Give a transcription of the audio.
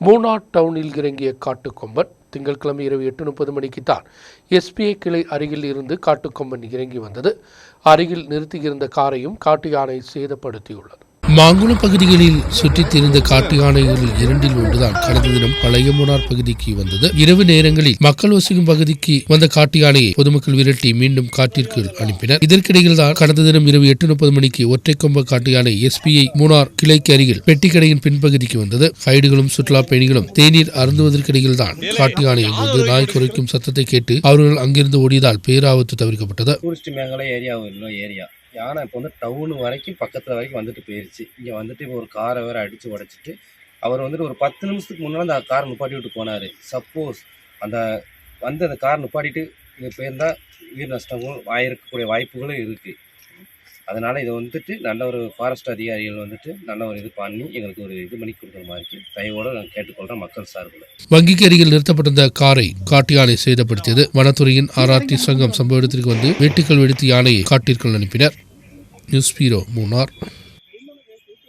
மூணா டவுனில் இறங்கிய காட்டுக்கொம்பன் திங்கட்கிழமை இரவு எட்டு முப்பது மணிக்கு தான் எஸ்பிஐ கிளை அருகில் இருந்து காட்டுக்கொம்பன் இறங்கி வந்தது. அருகில் நிறுத்தியிருந்த காரையும் காட்டு யானை சேதப்படுத்தியுள்ளது. மாங்குளம் பகுதிகளில் சுற்றித் திரிந்த காட்டு யானைகளில் இரண்டில் ஒன்றுதான். கடந்த தினம் பழைய மூணார் பகுதிக்கு வந்தது. இரவு நேரங்களில் மக்கள் வசிக்கும் பகுதிக்கு வந்த காட்டு யானையை பொதுமக்கள் விரட்டி மீண்டும் காட்டிற்கு அனுப்பினர். இதற்கிடையில் தான் கடந்த தினம் இரவு எட்டு முப்பது மணிக்கு ஒற்றை கொம்ப காட்டு யானை எஸ்பிஐ மூணார் கிளைக்கு அருகில் பெட்டிக்கடையின் பின்பகுதிக்கு வந்தது. கைடுகளும் சுற்றுலா பயணிகளும் தேநீர் அருந்துவதற்கிடையில் தான் காட்டு யானையை வந்து நாய் குறைக்கும் சத்தத்தை கேட்டு அவர்கள் அங்கிருந்து ஓடியதால் பேராபத்து தவிர்க்கப்பட்டது. யானை இப்போ வந்து டவுன் வரைக்கும் பக்கத்தில் வரைக்கும் வந்துட்டு போயிருச்சு. இங்கே வந்துட்டு இப்போ ஒரு காரை வேறு அடித்து உடைச்சிட்டு அவர் வந்துட்டு ஒரு பத்து நிமிஷத்துக்கு முன்னால் அந்த கார் நிப்பாட்டி விட்டு போனார். சப்போஸ் அந்த வந்து அந்த கார் நிப்பாட்டிட்டு இது போயிருந்தால் உயிர் நஷ்டங்களும் ஆயிருக்கக்கூடிய வாய்ப்புகளும் இருக்குது அதனால் இதை வந்துட்டு நல்ல ஒரு ஃபாரஸ்ட் அதிகாரிகள் வந்துட்டு நல்ல ஒரு இது பண்ணி எங்களுக்கு ஒரு இது பண்ணி கொடுக்குற மாதிரி தயவோடு நான் கேட்டுக்கொள்கிறேன் மக்கள் சார்பில். வங்கிக்கு அருகில் நிறுத்தப்பட்டிருந்த காரை காட்டு யானை சேதப்படுத்தியது. வனத்துறையின் ஆராய்ச்சி சங்கம் சம்பவ இடத்திற்கு வந்து வெட்டுக்கள் வெடித்து யானையை காட்டிற்குள் அனுப்பினர். நியூஸ் பீரோ மூணார்